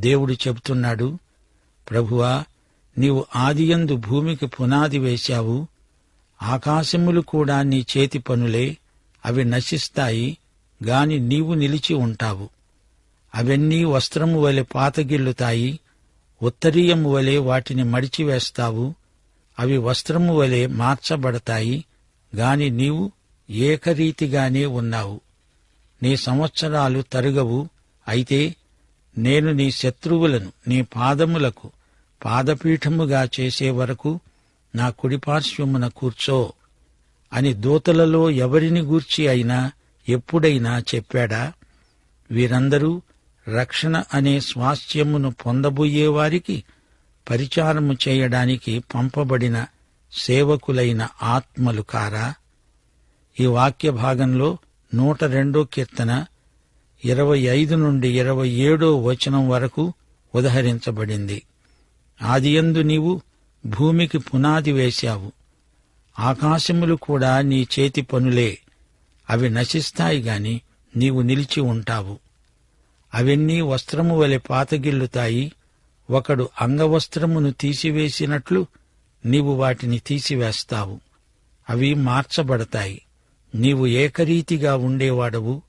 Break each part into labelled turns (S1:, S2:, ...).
S1: దేవుడు చెబుతున్నాడు ప్రభువా నీవు ఆదియందు భూమికి పునాది వేశావు ఆకాశములు కూడా నీ చేతి పనులే అవి నశిస్తాయి గాని నీవు నిలిచి ఉంటావు. అవన్నీ వస్త్రము వలె పాతగిల్లుతాయి ఉత్తరీయము వలె వాటిని మడిచివేస్తావు అవి వస్త్రము వలె మార్చబడతాయి గాని నీవు ఏకరీతిగానే ఉన్నావు. నీ సంవత్సరాలు తరుగవు అయితే నేను నీ శత్రువులను నీ పాదములకు పాదపీఠముగా చేసే వరకు నా కుడిపార్శ్వమున కూర్చో అని దూతలలో ఎవరిని గూర్చి అయినా ఎప్పుడైనా చెప్పాడా? వీరందరూ రక్షణ అనే స్వాస్థ్యమును పొందబోయేవారికి పరిచారము చేయడానికి పంపబడిన సేవకులైన ఆత్మలు కారా? ఈ వాక్య భాగంలో నూట రెండో కీర్తన ఇరవై ఐదు నుండి ఇరవై ఏడో వచనం వరకు ఉదహరించబడింది. ఆదియందు నీవు భూమికి పునాది వేశావు. ఆకాశములు కూడా నీ చేతి పనులే. అవి నశిస్తాయి గాని నీవు నిలిచి ఉంటావు. అవన్నీ వస్త్రము వలె పాతగిల్లుతాయి. ఒకడు అంగవస్త్రమును తీసివేసినట్లు నీవు వాటిని తీసివేస్తావు. అవి మార్చబడతాయి. నీవు ఏకరీతిగా ఉండేవాడవు.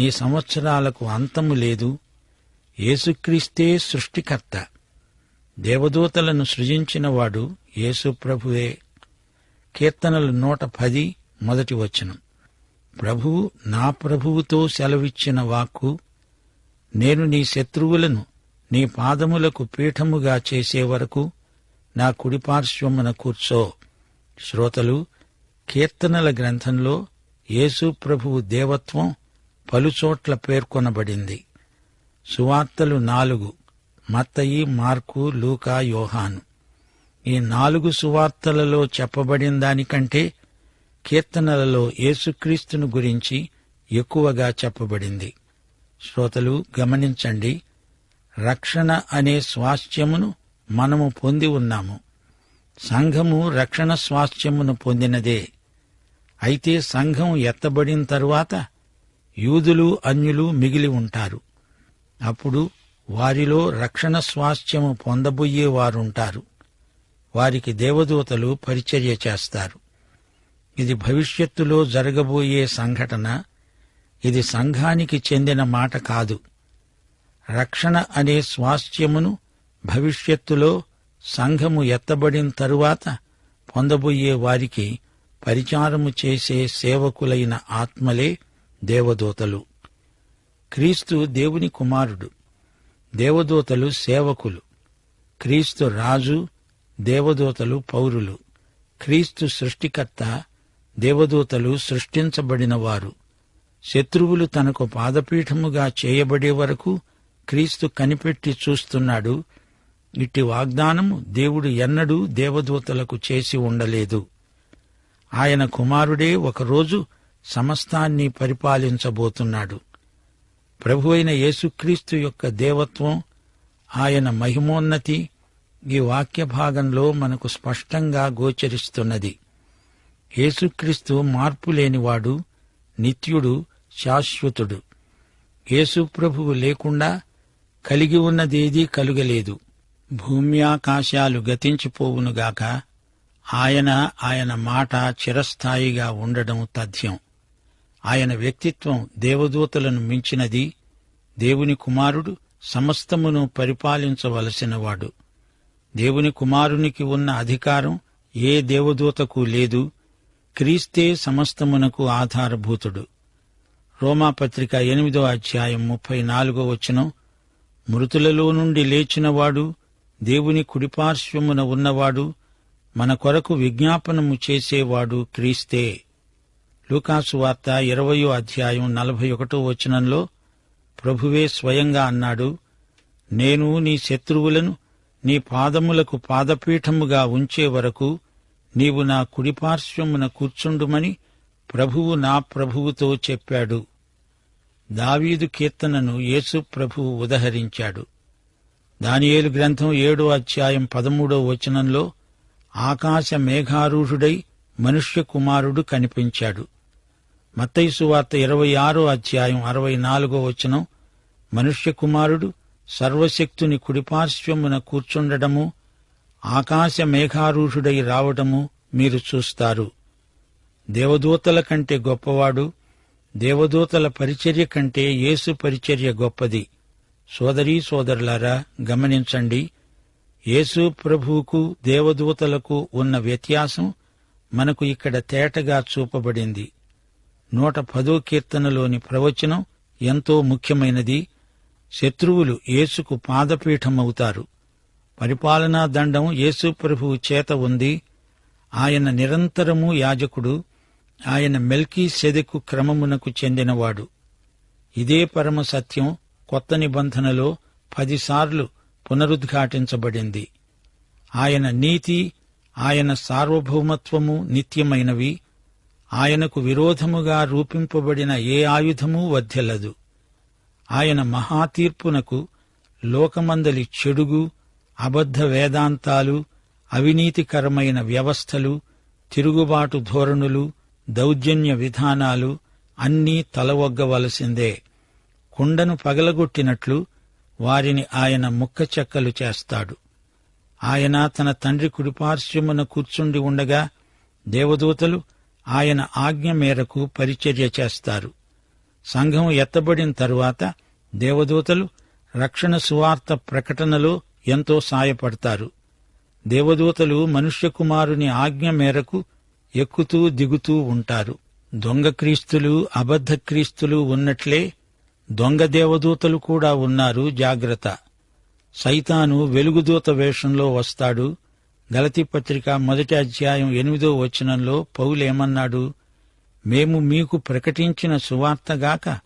S1: నీ సంవత్సరాలకు అంతము లేదు. యేసుక్రీస్తే సృష్టికర్త. దేవదూతలను సృజించినవాడు యేసుప్రభువే కీర్తనలు నూట పది మొదటి వచనం. ప్రభువు నా ప్రభువుతో సెలవిచ్చిన వాక్కు నేను నీ శత్రువులను నీ పాదములకు పీఠముగా చేసే వరకు నా కుడిపార్శ్వమున కూర్చో. శ్రోతలు కీర్తనల గ్రంథంలో యేసు ప్రభువు దేవత్వం పలుచోట్ల పేర్కొనబడింది. సువార్తలు నాలుగు మత్తయి మార్కు లూకా యోహాను. ఈ నాలుగు సువార్తలలో చెప్పబడిన దానికంటే కీర్తనలలో యేసుక్రీస్తును గురించి ఎక్కువగా చెప్పబడింది. శ్రోతలు గమనించండి. రక్షణ అనే స్వాస్థ్యమును మనము పొంది ఉన్నాము. సంఘము రక్షణ స్వాస్థ్యమును పొందినదే. అయితే సంఘం ఎత్తబడిన తరువాత యూదులు అన్యులు మిగిలి ఉంటారు. అప్పుడు వారిలో రక్షణ స్వాస్థ్యము పొందబోయేవారుంటారు వారికి దేవదూతలు పరిచర్య చేస్తారు. ఇది భవిష్యత్తులో జరగబోయే సంఘటన. ఇది సంఘానికి చెందిన మాట కాదు. రక్షణ అనే స్వాస్థ్యమును భవిష్యత్తులో సంఘము ఎత్తబడిన తరువాత పొందబోయే వారికి పరిచారము చేసే సేవకులైన ఆత్మలే దేవదూతలు. క్రీస్తు దేవుని కుమారుడు దేవదూతలు సేవకులు. క్రీస్తు రాజు దేవదూతలు పౌరులు. క్రీస్తు సృష్టికర్త దేవదూతలు సృష్టించబడినవారు. శత్రువులు తనకు పాదపీఠముగా చేయబడే వరకు క్రీస్తు కనిపెట్టి చూస్తున్నాడు. ఇట్టి వాగ్దానము దేవుడు ఎన్నడూ దేవదూతలకు చేసి ఉండలేదు. ఆయన కుమారుడే ఒకరోజు సమస్తాన్ని పరిపాలించబోతున్నాడు. ప్రభు అయిన యేసుక్రీస్తు యొక్క దేవత్వం ఆయన మహిమోన్నతి ఈ వాక్య భాగంలో మనకు స్పష్టంగా గోచరిస్తున్నది. యేసుక్రీస్తు మార్పులేనివాడు నిత్యుడు శాశ్వతుడు. యేసు ప్రభువు లేకుండా కలిగి ఉన్నదేదీ కలుగలేదు. భూమ్యాకాశాలు గతించిపోవునుగాక ఆయన ఆయన మాట చిరస్థాయిగా ఉండడం తథ్యం. ఆయన వ్యక్తిత్వం దేవదూతలను మించినది దేవుని కుమారుడు సమస్తమును పరిపాలించవలసినవాడు. దేవుని కుమారునికి ఉన్న అధికారం ఏ దేవదూతకు లేదు క్రీస్తే సమస్తమునకు ఆధారభూతుడు. రోమాపత్రిక ఎనిమిదో అధ్యాయం ముప్పై నాలుగో వచనం మృతులలో నుండి లేచినవాడు దేవుని కుడిపార్శ్వమున ఉన్నవాడు మన కొరకు విజ్ఞాపనము చేసేవాడు క్రీస్తే. లూకాసు వార్త ఇరవయో అధ్యాయం నలభై ఒకటో వచనంలో ప్రభువే స్వయంగా అన్నాడు నేను నీ శత్రువులను నీ పాదములకు పాదపీఠముగా ఉంచే వరకు నీవు నా కుడిపార్శ్వమున కూర్చుండుమని ప్రభువు నా ప్రభువుతో చెప్పాడు. దావీదు కీర్తనను యేసు ప్రభువు ఉదహరించాడు. దానియేలు గ్రంథం ఏడో అధ్యాయం పదమూడో వచనంలో ఆకాశ మేఘారూఢుడై మనుష్య కుమారుడు కనిపించాడు. మత్తైసు వార్త ఇరవై ఆరో అధ్యాయం అరవై నాలుగో వచనం. మనుష్య కుమారుడు సర్వశక్తుని కుడిపార్శ్వమున కూర్చుండడము ఆకాశ మేఘారూఢుడై రావటము మీరు చూస్తారు. దేవదూతల కంటే గొప్పవాడు దేవదూతల పరిచర్య కంటే యేసు పరిచర్య గొప్పది. సోదరీ సోదరులారా గమనించండి యేసు ప్రభువుకు దేవదూతలకు ఉన్న వ్యత్యాసం మనకు ఇక్కడ తేటగా చూపబడింది. నూట పదో కీర్తనలోని ప్రవచనం ఎంతో ముఖ్యమైనది. శత్రువులు యేసుకు పాదపీఠమవుతారు. పరిపాలనా దండం యేసు ప్రభువు చేత ఉంది. ఆయన నిరంతరము యాజకుడు. ఆయన మెల్కీ సెదెకు క్రమమునకు చెందినవాడు. ఇదే పరమ సత్యం కొత్త నిబంధనలో పదిసార్లు పునరుద్ఘాటించబడింది. ఆయన నీతి ఆయన సార్వభౌమత్వము నిత్యమైనవి. ఆయనకు విరోధముగా రూపింపబడిన ఏ ఆయుధమూ వర్ధిల్లదు ఆయన మహాతీర్పునకు లోకమందలి చెడుగు అబద్ధ వేదాంతాలు అవినీతికరమైన వ్యవస్థలు తిరుగుబాటు ధోరణులు దౌర్జన్య విధానాలు అన్నీ తలవొగ్గవలసిందే. కుండను పగలగొట్టినట్లు వారిని ఆయన ముక్కచెక్కలు చేస్తాడు. ఆయన తన తండ్రి కుడిపార్శ్వమున కూర్చుండి ఉండగా దేవదూతలు ఆయన ఆజ్ఞ మేరకు పరిచర్య చేస్తారు. సంఘం ఎత్తబడిన తరువాత దేవదూతలు రక్షణ సువార్త ప్రకటనలో ఎంతో సాయపడతారు. దేవదూతలు మనుష్యకుమారుని ఆజ్ఞ మేరకు ఎక్కుతూ దిగుతూ ఉంటారు. దొంగ క్రీస్తులు అబద్ధ క్రీస్తులు ఉన్నట్లే దొంగ దేవదూతలు కూడా ఉన్నారు జాగ్రత్త. సైతాను వెలుగుదూత వేషంలో వస్తాడు. గలతి పత్రిక మొదటి అధ్యాయం ఎనిమిదో వచనంలో పౌలేమన్నాడు మేము మీకు ప్రకటించిన సువార్తగాక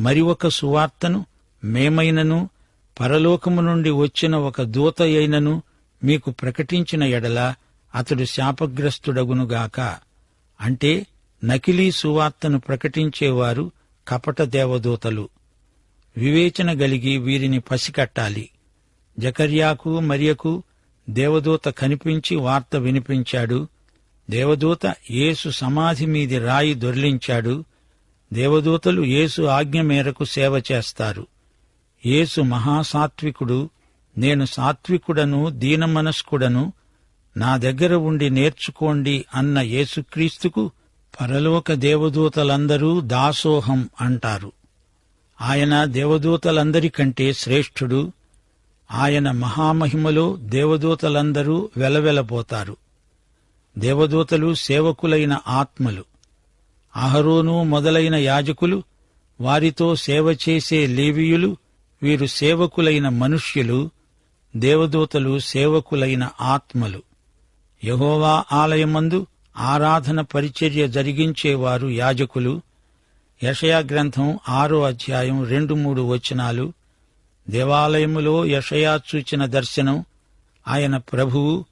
S1: మరి ఒక సువార్తను మేమైనను పరలోకము నుండి వచ్చిన ఒక దూత అయినను మీకు ప్రకటించిన ఎడల అతడు శాపగ్రస్తుడగునుగాక అంటే నకిలీ సువార్తను ప్రకటించేవారు కపట దేవదూతలు. వివేచన గలిగి వీరిని పసికట్టాలి. జకర్యాకు మరియకు దేవదూత కనిపించి వార్త వినిపించాడు. దేవదూత యేసు సమాధి మీది రాయి దొర్లించాడు. దేవదూతలు యేసు ఆజ్ఞ మేరకు సేవ చేస్తారు. యేసు మహాసాత్వికుడు నేను సాత్వికుడను దీనమనస్కుడను నా దగ్గర ఉండి నేర్చుకోండి అన్న యేసుక్రీస్తుకు పరలోక దేవదూతలందరూ దాసోహం అంటారు. ఆయన దేవదూతలందరికంటే శ్రేష్ఠుడు ఆయన మహామహిమలో దేవదూతలందరూ వెలవెలబోతారు దేవదూతలు సేవకులైన ఆత్మలు. అహరోను మొదలైన యాజకులు వారితో సేవ చేసే లేవీయులు వీరు సేవకులైన మనుష్యులు దేవదూతలు సేవకులైన ఆత్మలు. యహోవా ఆలయమందు ఆరాధన పరిచర్య జరిగించేవారు యాజకులు. యషయా గ్రంథం ఆరో అధ్యాయం రెండు మూడు వచనాలు దేవాలయములో యషయా చూచిన దర్శనం ఆయన ప్రభువు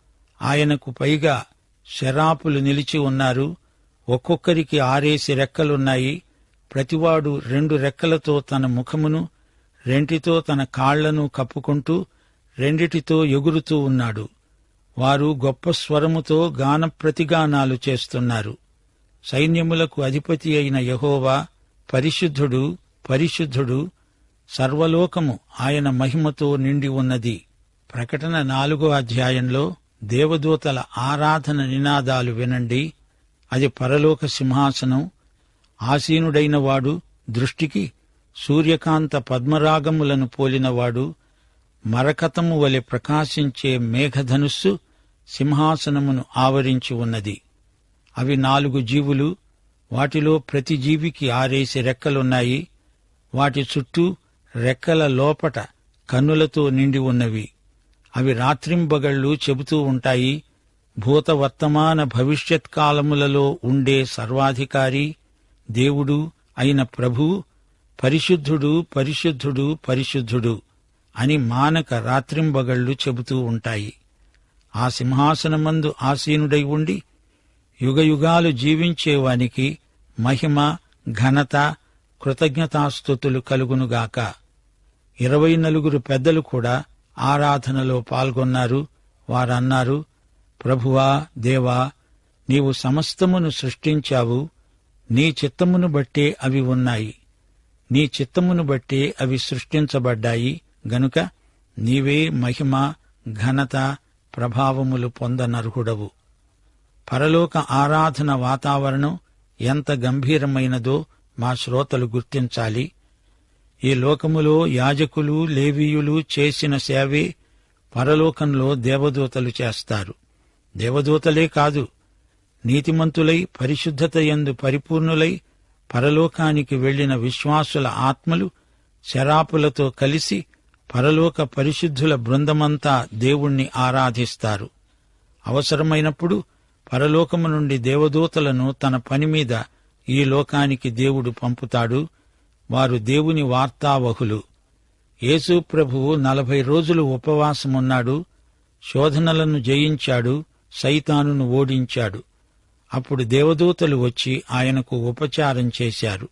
S1: ఆయనకు పైగా శరాపులు నిలిచి ఉన్నారు. ఒక్కొక్కరికి ఆరేసి రెక్కలున్నాయి. ప్రతివాడు రెండు రెక్కలతో తన ముఖమును రెంటితో తన కాళ్ళను కప్పుకుంటూ రెండిటితో ఎగురుతూ ఉన్నాడు. వారు గొప్ప స్వరముతో గాన ప్రతిగానాలు చేస్తున్నారు. సైన్యములకు అధిపతి అయిన యహోవా పరిశుద్ధుడు పరిశుద్ధుడు సర్వలోకము ఆయన మహిమతో నిండి ఉన్నది. ప్రకటన నాలుగో అధ్యాయంలో దేవదూతల ఆరాధన నినాదాలు వినండి. అది పరలోక సింహాసనం. ఆసీనుడైనవాడు దృష్టికి సూర్యకాంత పద్మరాగములను పోలినవాడు. మరకతము వలె ప్రకాశించే మేఘధనుస్సు సింహాసనమును ఆవరించి ఉన్నది. అవి నాలుగు జీవులు. వాటిలో ప్రతి జీవికి ఆరేసి రెక్కలున్నాయి. వాటి చుట్టూ రెక్కల లోపట కన్నులతో నిండి ఉన్నవి. అవి రాత్రింబగళ్ళు చెబుతూ ఉంటాయి భూత వర్తమాన భవిష్యత్ కాలములలో ఉండే సర్వాధికారి దేవుడు అయిన ప్రభు పరిశుద్ధుడు పరిశుద్ధుడు పరిశుద్ధుడు అని మానక రాత్రింబగళ్ళు చెబుతూ ఉంటాయి. ఆ సింహాసనమందు ఆసీనుడై ఉండి యుగయుగాలు జీవించేవానికి మహిమ ఘనత కృతజ్ఞతాస్థుతులు కలుగునుగాక. ఇరవై నలుగురు పెద్దలు కూడా ఆరాధనలో పాల్గొన్నారు. వారన్నారు ప్రభువా దేవా నీవు సమస్తమును సృష్టించావు. నీ చిత్తమును బట్టే అవి ఉన్నాయి. నీ చిత్తమును బట్టే అవి సృష్టించబడ్డాయి. గనుక నీవే మహిమ ఘనత ప్రభావములు పొందనర్హుడవు. పరలోక ఆరాధన వాతావరణం ఎంత గంభీరమైనదో మా శ్రోతలు గుర్తించాలి. ఈ లోకములో యాజకులు లేవీయులు చేసిన సేవే పరలోకంలో దేవదూతలు చేస్తారు. దేవదూతలే కాదు నీతిమంతులై పరిశుద్ధత ఎందు పరిపూర్ణులై పరలోకానికి వెళ్ళిన విశ్వాసుల ఆత్మలు శరాపులతో కలిసి పరలోక పరిశుద్ధుల బృందమంతా దేవుణ్ణి ఆరాధిస్తారు. అవసరమైనప్పుడు పరలోకము నుండి దేవదూతలను తన పని మీద ఈ లోకానికి దేవుడు పంపుతాడు. వారు దేవుని వార్తావహులు. యేసు ప్రభువు నలభై రోజులు ఉపవాసమున్నాడు శోధనలను జయించాడు సైతానును ఓడించాడు. అప్పుడు దేవదూతలు వచ్చి ఆయనకు ఉపచారం చేశారు.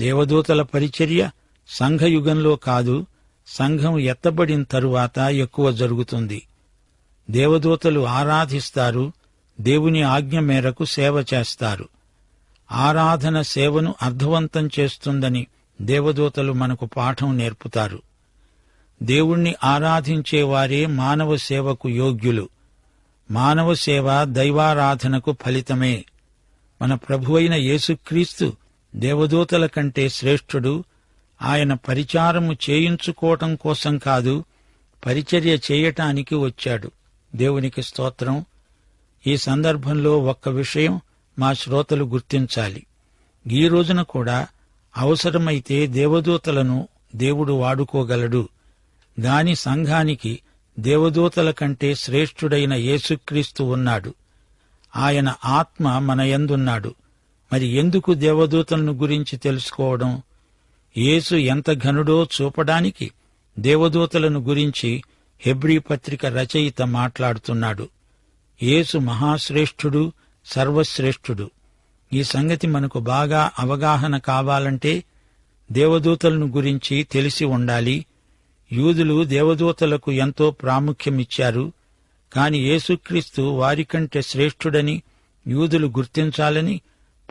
S1: దేవదూతల పరిచర్య సంఘయుగంలో కాదు సంఘం ఎత్తబడిన తరువాత ఎక్కువ జరుగుతుంది. దేవదూతలు ఆరాధిస్తారు దేవుని ఆజ్ఞ మేరకు సేవ చేస్తారు. ఆరాధన సేవను అర్థవంతం చేస్తుందని దేవదూతలు మనకు పాఠం నేర్పుతారు. దేవుణ్ణి ఆరాధించేవారే మానవ సేవకు యోగ్యులు. మానవ సేవ దైవారాధనకు ఫలితమే. మన ప్రభువైన యేసుక్రీస్తు దేవదూతల కంటే శ్రేష్ఠుడు. ఆయన పరిచారము చేయించుకోవటం కోసం కాదు పరిచర్య చేయటానికి వచ్చాడు. దేవునికి స్తోత్రం. ఈ సందర్భంలో ఒక్క విషయం మా శ్రోతలు గుర్తించాలి. ఈ రోజున కూడా అవసరమైతే దేవదూతలను దేవుడు వాడుకోగలడు. గాని సంఘానికి దేవదూతల కంటే శ్రేష్ఠుడైన యేసుక్రీస్తు ఉన్నాడు. ఆయన ఆత్మ మన యందున్నాడు. మరి ఎందుకు దేవదూతలను గురించి తెలుసుకోవడం? యేసు ఎంత ఘనుడో చూపడానికి దేవదూతలను గురించి హెబ్రీ పత్రిక రచయిత మాట్లాడుతున్నాడు. యేసు మహాశ్రేష్ఠుడు సర్వశ్రేష్ఠుడు. ఈ సంగతి మనకు బాగా అవగాహన కావాలంటే దేవదూతలను గురించి తెలిసి ఉండాలి. యూదులు దేవదూతలకు ఎంతో ప్రాముఖ్యమిచ్చారు. కాని యేసుక్రీస్తు వారికంటే శ్రేష్ఠుడని యూదులు గుర్తించాలని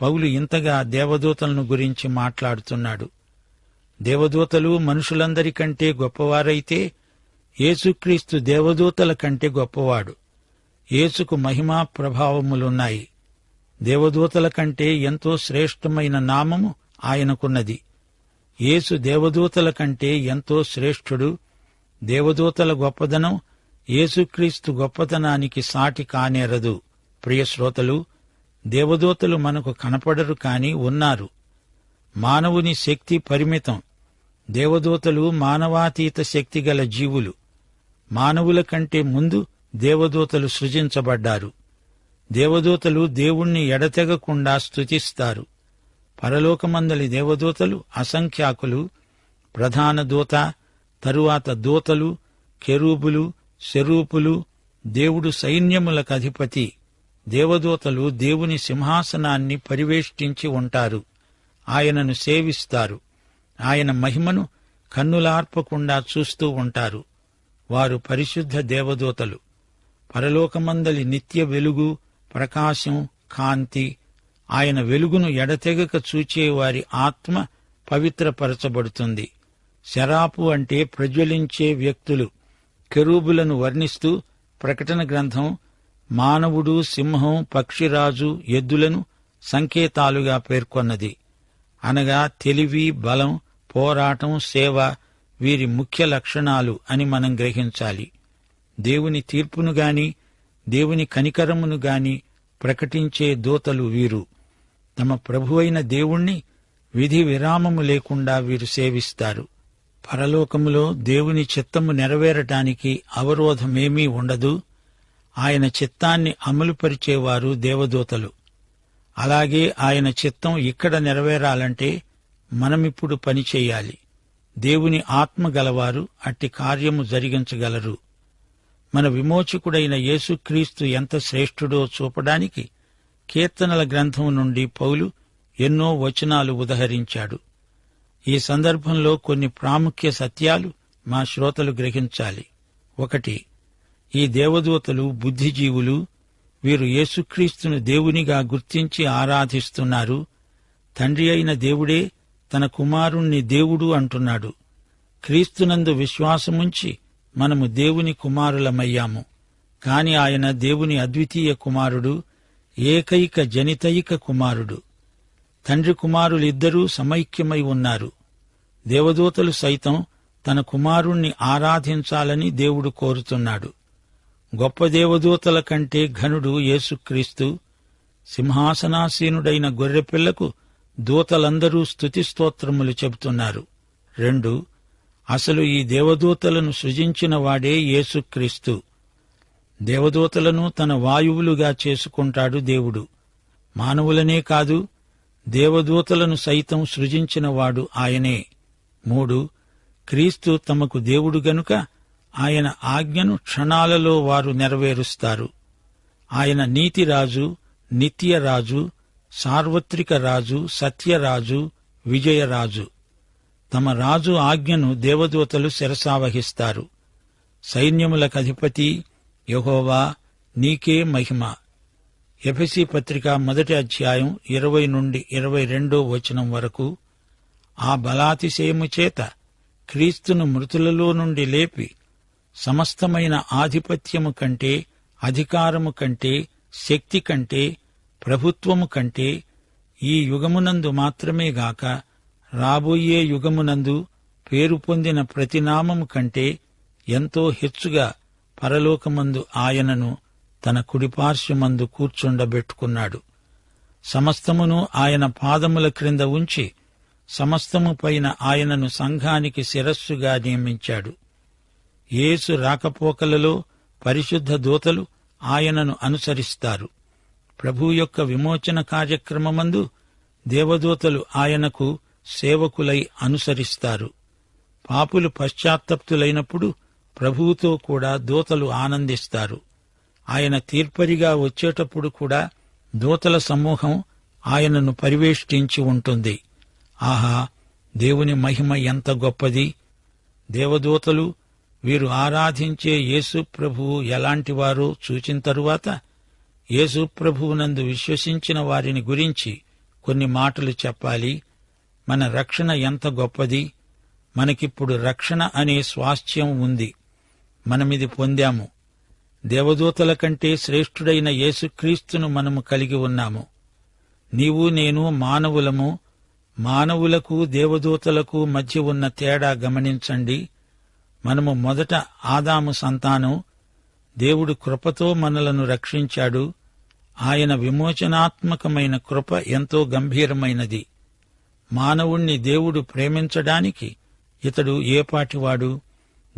S1: పౌలు ఇంతగా దేవదూతలను గురించి మాట్లాడుతున్నాడు. దేవదూతలు మనుషులందరికంటే గొప్పవారైతే యేసుక్రీస్తు దేవదూతల కంటే గొప్పవాడు. యేసుకు మహిమా ప్రభావములున్నాయి. దేవదూతల కంటే ఎంతో శ్రేష్టమైన నామము ఆయనకున్నది. యేసు దేవదూతల కంటే ఎంతో శ్రేష్ఠుడు దేవదూతల గొప్పదనం యేసుక్రీస్తు గొప్పతనానికి సాటి కానేరదు. ప్రియశ్రోతలు దేవదూతలు మనకు కనపడరు కాని ఉన్నారు. మానవుని శక్తి పరిమితం. దేవదూతలు మానవాతీత శక్తిగల జీవులు. మానవుల కంటే ముందు దేవదూతలు సృజించబడ్డారు. దేవదూతలు దేవుణ్ణి ఎడతెగకుండా స్తుతిస్తారు. పరలోకమందలి దేవదూతలు అసంఖ్యాకులు ప్రధాన దూత తరువాత దూతలు కెరూబులు శరూపులు దేవుడు సైన్యములకు అధిపతి. దేవదూతలు దేవుని సింహాసనాన్ని పరివేష్టించి ఉంటారు. ఆయనను సేవిస్తారు. ఆయన మహిమను కన్నులార్పకుండా చూస్తూ ఉంటారు. వారు పరిశుద్ధ దేవదూతలు. పరలోకమందలి నిత్య వెలుగు ప్రకాశం కాంతి ఆయన వెలుగును ఎడతెగక చూచే వారి ఆత్మ పవిత్రపరచబడుతుంది. శరాపు అంటే ప్రజ్వలించే వ్యక్తులు కెరూబులను వర్ణిస్తూ ప్రకటన గ్రంథం మానవుడు సింహం పక్షిరాజు ఎద్దులను సంకేతాలుగా పేర్కొన్నది. అనగా తెలివి బలం పోరాటం సేవ వీరి ముఖ్య లక్షణాలు అని మనం గ్రహించాలి. దేవుని తీర్పును గాని దేవుని కనికరమును గాని ప్రకటించే దూతలు వీరు. తమ ప్రభువైన దేవుణ్ణి విధి విరామము లేకుండా వీరు సేవిస్తారు. పరలోకములో దేవుని చిత్తము నెరవేరటానికి అవరోధమేమీ ఉండదు. ఆయన చిత్తాన్ని అమలుపరిచేవారు దేవదూతలు. అలాగే ఆయన చిత్తం ఇక్కడ నెరవేరాలంటే మనమిప్పుడు పనిచేయాలి దేవుని ఆత్మ గలవారు అట్టి కార్యము జరిగించగలరు. మన విమోచకుడైన యేసుక్రీస్తు ఎంత శ్రేష్ఠుడో చూపడానికి కీర్తనల గ్రంథం నుండి పౌలు ఎన్నో వచనాలు ఉదహరించాడు. ఈ సందర్భంలో కొన్ని ప్రాముఖ్య సత్యాలు మా శ్రోతలు గ్రహించాలి. ఒకటి ఈ దేవదూతలు బుద్ధిజీవులు వీరు యేసుక్రీస్తును దేవునిగా గుర్తించి ఆరాధిస్తున్నారు. తండ్రి అయిన దేవుడే తన కుమారుణ్ణి దేవుడు అంటున్నాడు. క్రీస్తునందు విశ్వాసముంచి మనము దేవుని కుమారులమయ్యాము. కాని ఆయన దేవుని అద్వితీయ కుమారుడు ఏకైక జనితైక కుమారుడు. తండ్రి కుమారులిద్దరూ సమైక్యమై ఉన్నారు. దేవదూతలు సైతం తన కుమారుణ్ణి ఆరాధించాలని దేవుడు కోరుతున్నాడు. గొప్ప దేవదూతల కంటే ఘనుడు యేసుక్రీస్తు సింహాసనాసీనుడైన గొర్రెపిల్లకు దూతలందరూ స్తుతిస్తోత్రములు చెబుతున్నారు. రెండు అసలు ఈ దేవదూతలను సృజించిన వాడే యేసుక్రీస్తు. దేవదూతలను తన వాయువులుగా చేసుకుంటాడు దేవుడు. మానవులనే కాదు దేవదూతలను సైతం సృజించినవాడు ఆయనే. మూడు క్రీస్తు తమకు దేవుడు గనుక ఆయన ఆజ్ఞను క్షణాలలో వారు నెరవేరుస్తారు. ఆయన నీతిరాజు నిత్యరాజు సార్వత్రిక రాజు సత్యరాజు విజయరాజు. తమ రాజు ఆజ్ఞను దేవదూతలు శిరసావహిస్తారు. సైన్యములకధిపతి యహోవా నీకే మహిమ. ఎఫెసి పత్రిక మొదటి అధ్యాయం ఇరవై నుండి ఇరవై రెండో వచనం వరకు ఆ బలాతిశయము చేత క్రీస్తును మృతులలో నుండి లేపి సమస్తమైన ఆధిపత్యము కంటే అధికారము కంటే శక్తి కంటే ప్రభుత్వము కంటే ఈ యుగమునందు మాత్రమే గాక రాబోయే యుగమునందు పేరు పొందిన ప్రతినామము కంటే ఎంతో హెచ్చుగా పరలోకమందు ఆయనను తన కుడిపార్శ్వమందు కూర్చుండబెట్టుకున్నాడు. సమస్తమును ఆయన పాదముల క్రింద ఉంచి సమస్తము పైన ఆయనను సంఘానికి శిరస్సుగా నియమించాడు. యేసు రాకపోకలలో పరిశుద్ధ దూతలు ఆయనను అనుసరిస్తారు. ప్రభు యొక్క విమోచన కార్యక్రమమందు దేవదూతలు ఆయనకు సేవకులై అనుసరిస్తారు. పాపులు పశ్చాత్తప్తులైనప్పుడు ప్రభువుతో కూడా దూతలు ఆనందిస్తారు. ఆయన తీర్పరిగా వచ్చేటప్పుడు కూడా దూతల సమూహం ఆయనను పరివేష్టించి ఉంటుంది. ఆహా దేవుని మహిమ ఎంత గొప్పది! దేవదూతలు వీరు ఆరాధించే యేసు ప్రభువు ఎలాంటివారో చూచిన తరువాత యేసు ప్రభువునందు విశ్వసించిన వారిని గురించి కొన్ని మాటలు చెప్పాలి. మన రక్షణ ఎంత గొప్పది? మనకిప్పుడు రక్షణ అనే స్వాస్థ్యం ఉంది. మనమిది పొందాము. దేవదూతల కంటే శ్రేష్ఠుడైన యేసుక్రీస్తును మనము కలిగి ఉన్నాము. నీవు నేను మానవులము మానవులకు దేవదూతలకు మధ్య ఉన్న తేడా గమనించండి. మనము మొదట ఆదాము సంతానం దేవుడు కృపతో మనలను రక్షించాడు. ఆయన విమోచనాత్మకమైన కృప ఎంతో గంభీరమైనది. మానవుణ్ణి దేవుడు ప్రేమించడానికి ఇతడు ఏపాటివాడు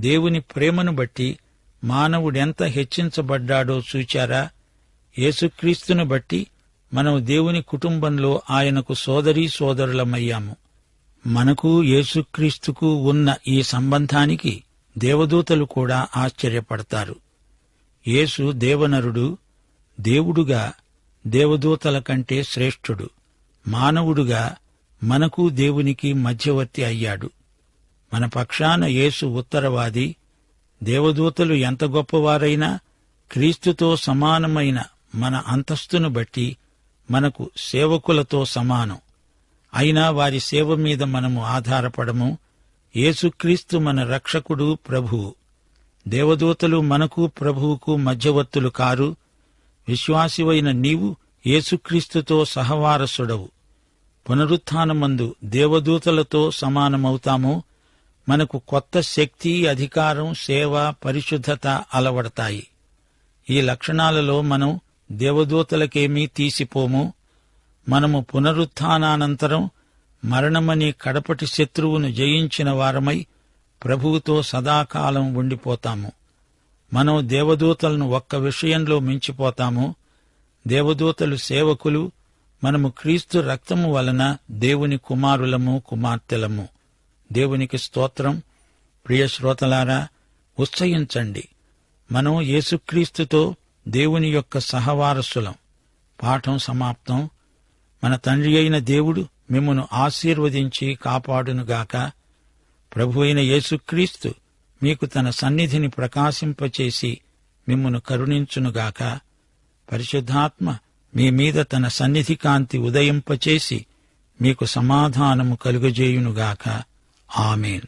S1: దేవుని ప్రేమను బట్టి మానవుడెంత హెచ్చించబడ్డాడో చూచారా? యేసుక్రీస్తును బట్టి మనం దేవుని కుటుంబంలో ఆయనకు సోదరీ సోదరులమయ్యాము. మనకు యేసుక్రీస్తుకు ఉన్న ఈ సంబంధానికి దేవదూతలు కూడా ఆశ్చర్యపడతారు. యేసు దేవనరుడు దేవుడుగా దేవదూతల కంటే శ్రేష్ఠుడు మానవుడుగా మనకు దేవునికి మధ్యవర్తి అయ్యాడు. మన పక్షాన యేసు ఉత్తరవాది దేవదూతలు ఎంత గొప్పవారైనా క్రీస్తుతో సమానమైన మన అంతస్తును బట్టి మనకు సేవకులతో సమానం. అయినా వారి సేవ మీద మనము ఆధారపడము. యేసుక్రీస్తు మన రక్షకుడు ప్రభువు దేవదూతలు మనకు ప్రభువుకు మధ్యవర్తులు కారు. విశ్వాసివైన నీవు యేసుక్రీస్తుతో సహవారసుడవు. పునరుత్నమందు దేవదూతలతో సమానమవుతాము మనకు కొత్త శక్తి అధికారం సేవ పరిశుద్ధత అలవడతాయి. ఈ లక్షణాలలో మనం దేవదూతలకేమీ తీసిపోము. మనము పునరుత్నానంతరం మరణమని కడపటి శత్రువును జయించిన వారమై ప్రభువుతో సదాకాలం ఉండిపోతాము. మనం దేవదూతలను ఒక్క విషయంలో మించిపోతాము. దేవదూతలు సేవకులు మనము క్రీస్తు రక్తము వలన దేవుని కుమారులము కుమార్తెలము. దేవునికి స్తోత్రం. ప్రియ శ్రోతలారా ఉత్సహించండి. మనం యేసుక్రీస్తుతో దేవుని యొక్క సహవారసులం. పాఠం సమాప్తం. మన తండ్రి అయిన దేవుడు మిమ్మను ఆశీర్వదించి కాపాడునుగాక. ప్రభు అయిన యేసుక్రీస్తు మీకు తన సన్నిధిని ప్రకాశింపచేసి మిమ్మను కరుణించునుగాక. పరిశుద్ధాత్మ మీ మీద తన సన్నిధి కాంతి ఉదయింపచేసి మీకు సమాధానము కలుగజేయునుగాక. ఆమెన్.